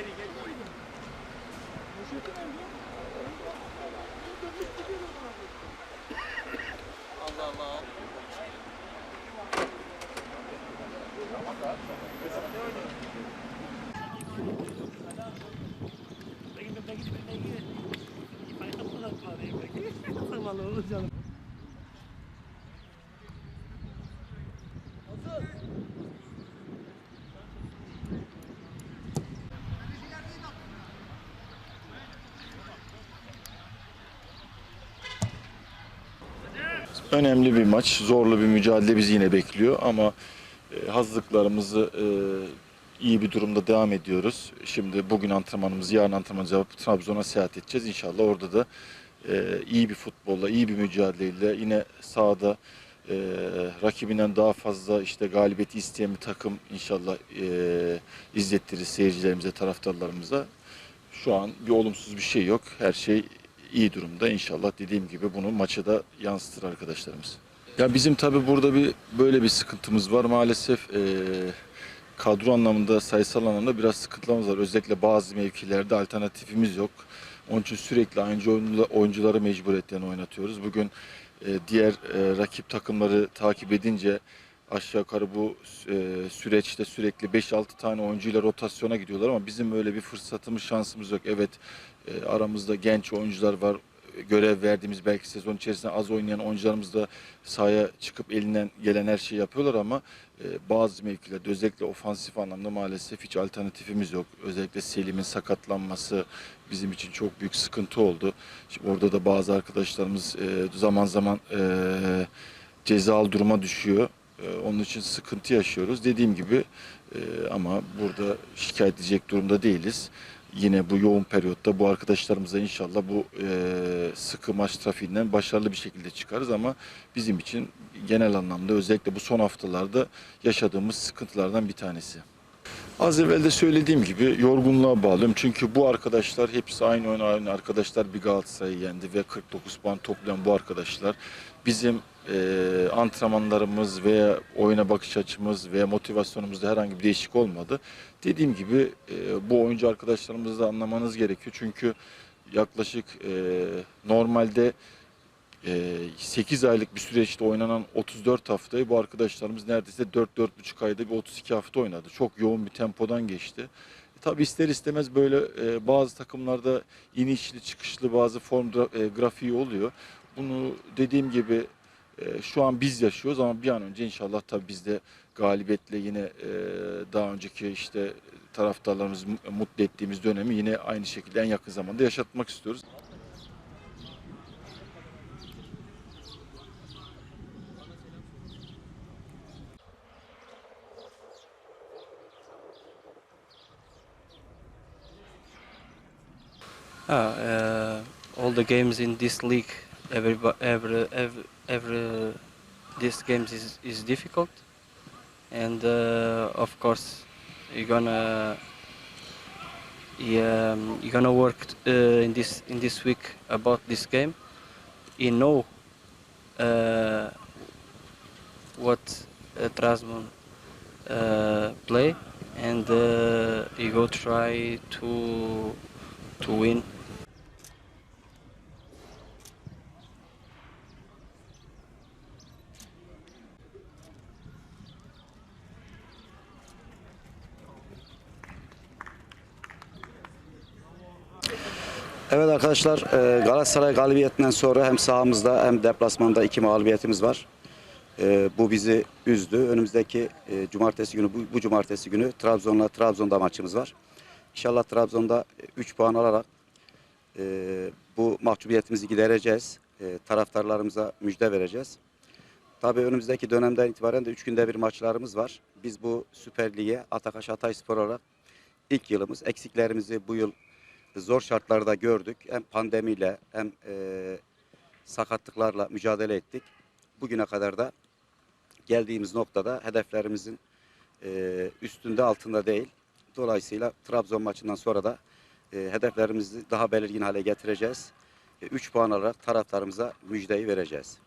Allah Allah. Lagi lagi lagi. Ini pakai tempat apa ya? Sama lo jangan. Önemli bir maç, zorlu bir mücadele bizi yine bekliyor ama e, hazırlıklarımızı e, iyi bir durumda devam ediyoruz. Şimdi bugün antrenmanımızı, yarın antrenmanımızı yapıp Trabzon'a seyahat edeceğiz. İnşallah orada da e, iyi bir futbolla, iyi bir mücadeleyle yine sahada e, rakibinden daha fazla işte galibiyeti isteyen bir takım inşallah e, izlettirir seyircilerimize, taraftarlarımıza. Şu an bir olumsuz bir şey yok. Her şey iyi durumda. İnşallah dediğim gibi bunu maça da yansıtır arkadaşlarımız. Ya bizim tabii burada bir böyle bir sıkıntımız var. Maalesef e, kadro anlamında, sayısal anlamda biraz sıkıntılarımız var. Özellikle bazı mevkilerde alternatifimiz yok. Onun için sürekli aynı oyuncular- oyuncuları mecburiyetten oynatıyoruz. Bugün e, diğer e, rakip takımları takip edince aşağı yukarı bu e, süreçte sürekli 5-6 tane oyuncuyla rotasyona gidiyorlar ama bizim öyle bir fırsatımız, şansımız yok. Evet e, aramızda genç oyuncular var. Görev verdiğimiz belki sezon içerisinde az oynayan oyuncularımız da sahaya çıkıp elinden gelen her şeyi yapıyorlar ama e, bazı mevkilerde özellikle ofansif anlamda maalesef hiç alternatifimiz yok. Özellikle Selim'in sakatlanması bizim için çok büyük sıkıntı oldu. Şimdi orada da bazı arkadaşlarımız e, zaman zaman e, cezalı duruma düşüyor. E, Onun için sıkıntı yaşıyoruz. Dediğim gibi e, ama burada şikayet edecek durumda değiliz. Yine bu yoğun periyotta bu arkadaşlarımıza inşallah bu e, sıkı maç trafiğinden başarılı bir şekilde çıkarız ama bizim için genel anlamda özellikle bu son haftalarda yaşadığımız sıkıntılardan bir tanesi. Az evvel de söylediğim gibi yorgunluğa bağlıyorum. Çünkü bu arkadaşlar hepsi aynı oyun aynı arkadaşlar bir Galatasaray'ı yendi ve 49 puan toplayan bu arkadaşlar bizim e, antrenmanlarımız veya oyuna bakış açımız veya motivasyonumuzda herhangi bir değişik olmadı. Dediğim gibi e, bu oyuncu arkadaşlarımızı da anlamanız gerekiyor. Çünkü yaklaşık e, normalde 8 aylık bir süreçte oynanan 34 haftayı bu arkadaşlarımız neredeyse 4-4,5 ayda bir 32 hafta oynadı. Çok yoğun bir tempodan geçti. E, tabii ister istemez böyle e, bazı takımlarda inişli çıkışlı bazı form e, grafiği oluyor. Bunu dediğim gibi e, şu an biz yaşıyoruz ama bir an önce inşallah tabii biz de galibiyetle yine daha önceki işte taraftarlarımızı mu- mutlu ettiğimiz dönemi yine aynı şekilde en yakın zamanda yaşatmak istiyoruz. Ah, uh, all the games in this league, every every every, every this games is, is difficult, and uh, of course you're gonna yeah, um, you're gonna work uh, in this in this week about this game. You know uh, what uh, Trasman uh, play, and uh, you go try to to win. Evet arkadaşlar e, Galatasaray galibiyetinden sonra hem sahamızda hem deplasmanda iki mağlubiyetimiz var. E, Bu bizi üzdü. Önümüzdeki e, cumartesi günü bu, cumartesi günü Trabzon'la Trabzon'da maçımız var. İnşallah Trabzon'da 3 puan alarak bu mahcubiyetimizi gidereceğiz. Taraftarlarımıza müjde vereceğiz. Tabii önümüzdeki dönemden itibaren de 3 günde bir maçlarımız var. Biz bu Süper Lig'e Atakaş Hatayspor olarak ilk yılımız. Eksiklerimizi bu yıl zor şartlarda gördük. Hem pandemiyle hem e, sakatlıklarla mücadele ettik. Bugüne kadar da geldiğimiz noktada hedeflerimizin e, üstünde altında değil. Dolayısıyla Trabzon maçından sonra da e, hedeflerimizi daha belirgin hale getireceğiz. 3 puan alarak taraftarımıza müjdeyi vereceğiz.